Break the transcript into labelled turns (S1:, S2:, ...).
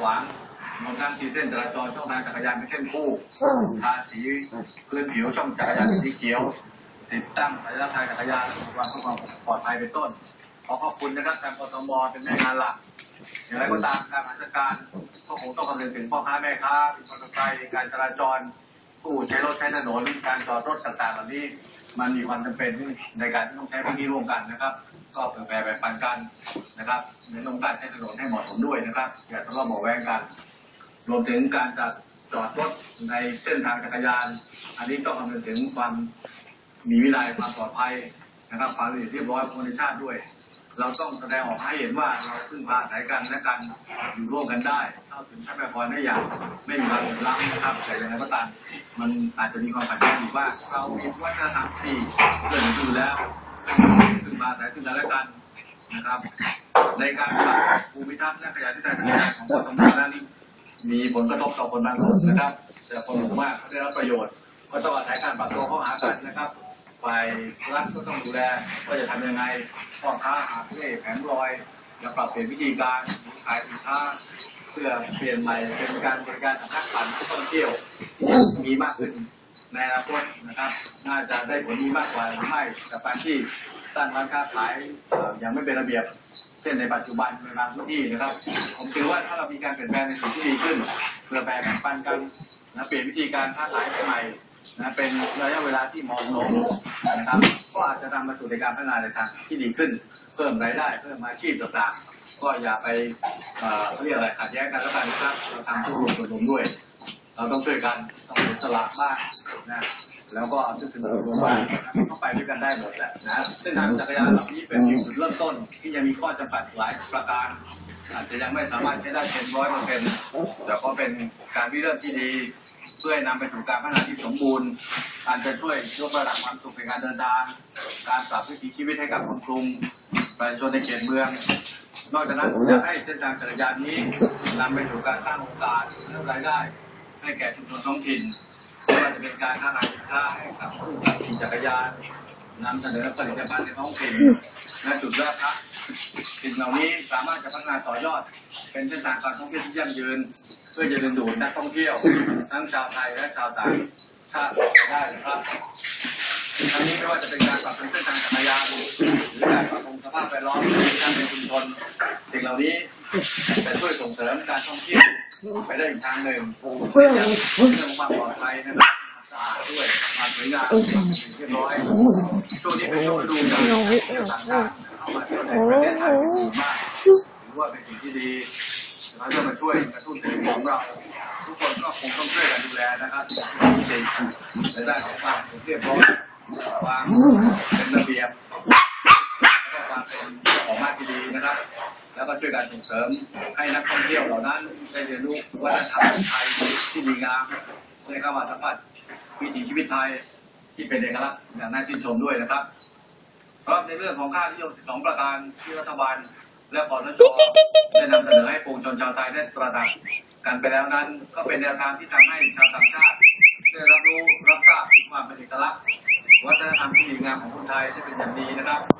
S1: ขวางรวมทั้งสีเส้นจราจรช่องทางจักรยานเป็นเส้นคู่ทาสีพื้นผิวช่องจักรยานเป็นสีเขียว ติดตั้งสัญลักษณ์ทางจักรยานวางเพื่อความปลอดภัยเป็นต้น ขอขอบคุณนะครับทางกทมเป็นแม่งานหลักอย่างไรก็ตามการราชการก็คงต้องคำนึงถึงพ่อค้าแม่ค้าวินมอเตอร์ไซค์การจราจรผู้ใช้รถใช้ถนนการจอดรถต่างๆเหล่านี้ มันมีความจำเป็นในการที่ต้องใช้พื้นที่ร่วมกันนะครับ ก็เผื่อแผ่แบ่งปันกันนะครับในเรื่องการใช้ถนนให้เหมาะสมด้วยนะครับ อย่าทะเลาะเบาะแวงกัน รวมถึงการจัดจอดรถในเส้นทางจักรยาน อันนี้ต้องคำนึงถึงความมีวินัยความปลอดภัยนะครับความละเอียดเรียบร้อยของคนในชาติด้วย เราต้องแสดงออกให้เห็นว่าเราพึ่งพาอาศัยกันและกันอยู่ร่วมกันได้เข้าถึงทรัพยากรได้อย่างไม่มีความเหลื่อมล้ำนะครับแต่อย่างไรก็ตามมันอาจจะมีความขัดแย้งอยู่ว่าเรามีวัฒนธรรมที่เกิดขึ้นอยู่แล้วพึ่งพาอายซึ่งกันและกันนะครับในการปรับภูมิทัศน์และขยายที่ทางการของกทมนั้นมีผลกระทบต่อคนบางกลุ่มนะครับ แต่คนหมู่มากเขาได้รับประโยชน์ก็ต้องอาศัยการปรับตัวเข้าหากันนะครับ ฝ่ายรัฐก็ต้องดูแลว่าจะทำยังไงพ่อค้าหาบเร่แผงลอยและปรับเปลี่ยนวิธีการขายสินค้าเพื่อเปลี่ยนใหม่เป็นการบริการสำนักปั่นนักท่องเที่ยวมีมากขึ้นในอนาคตนะครับ น่าจะได้ผลดีมากกว่าหรือไม่กับการที่ตั้งร้านค้าขายอย่างไม่เป็นระเบียบเช่นในปัจจุบันในบางพื้นที่นะครับ ผมถือว่าถ้าเรามีการเปลี่ยนแปลงในสิ่งที่ดีขึ้นเพื่อแบ่งปันกันนะเปลี่ยนวิธีการค้าขายใหม่ นะเป็นระยะเวลาที่เหมาะสมนะครับก็อาจจะนำมาสู่ในการพัฒนาในทางที่ดีขึ้น เพิ่มรายได้ เพิ่มอาชีพต่างๆ ก็อย่าไปเอ่อเขาเรียกอะไรขัดแย้งกันแล้วกันนะครับเราทำผู้รวมส่วนรวมด้วย เราต้องช่วยกันต้องสีสละบ้างนะแล้วก็เอาซึ่งส่วนรวมบ้างเข้าไปด้วยกันได้หมดแหละนะเส้นทางจักรยานเหล่านี้เป็นจุดเริ่มต้นที่ยังมีข้อจำกัดหลายประการอาจจะยังไม่สามารถใช้ได้เต็มร้อยเปอร์เซ็นต์แต่ก็เป็นการวิเริ่มที่ดี เพื่อให้นำไปสู่การพัฒนาที่สมบูรณ์การจะช่วยยกระดับความสุขในการเดินทางการปรับวิถีชีวิตให้กับคนกรุงประชาชนในเขตเมือง นอกจากนั้นอยากให้เส้นทางจักรยานนี้นำไปสู่การสร้างโอกาสและรายได้ ให้แก่ชุมชนท้องถิ่นไม่ว่าจะเป็นการค้าขายสินค้าให้กับผู้ขับขี่จักรยานนำเสนอผลิตภัณฑ์ในท้องถิ่นและจุดแรกครับสิ่งเหล่านี้สามารถจะพัฒนาต่อยอด เป็นเส้นทางการท่องเที่ยวที่ยั่งยืน พื่อจะดึงดูดนักท่องเที่ยว ทั้งชาวไทยและชาวต่างชาติไปได้นะครับทั้งนี้ไม่ว่าจะเป็นการปรับปรุงเส้นทางจักรยานหรือการปรับปรุงสภาพแวดล้อมที่ตั้งเป็นชุมชนสิ่งเหล่านี้จะช่วยส่งเสริมการท่องเที่ยวไปได้อีกทางหนึ่งเรื่องของความปลอดภัยนะครับสะอาดด้วยความสวยงามเรียบร้อยช่วงนี้เป็นช่วงฤดูการท่องเที่ยวต่างชาติเข้ามาเที่ยวในประเทศไทยเป็นจำนวนมากถือว่าเป็นสิ่งที่ดี เราจะมาช่วยกระตุ้นเศรษฐกิจของเรา ทุกคนก็คงต้องช่วยกันดูแลนะครับที่เด็กในด้านของความเรียบร้อยความเป็นระเบียบแล้วก็ความเป็นเจ้าของบ้านที่ดีนะครับ แล้วก็ช่วยกันส่งเสริมให้นักท่องเที่ยวเหล่านั้นได้เรียนรู้วัฒนธรรมไทยที่ดีงามได้เข้ามาสัมผัสวิถีชีวิตไทยที่เป็นเอกลักษณ์อย่างน่าชื่นชมด้วยนะครับครับในเรื่องของค่านิยม12ประการที่รัฐบาล และคอสชได้นำเสนอให้ปวงชนชาวไทยได้ตระหนักกันไปแล้วนั้น ก็เป็นแนวทางที่ทำให้ชาวต่างชาติได้รับรู้รับทราบถึงความเป็นเอกลักษณ์วัฒนธรรมที่ดีงามของคนไทยที่เป็นอย่างดีนะครับ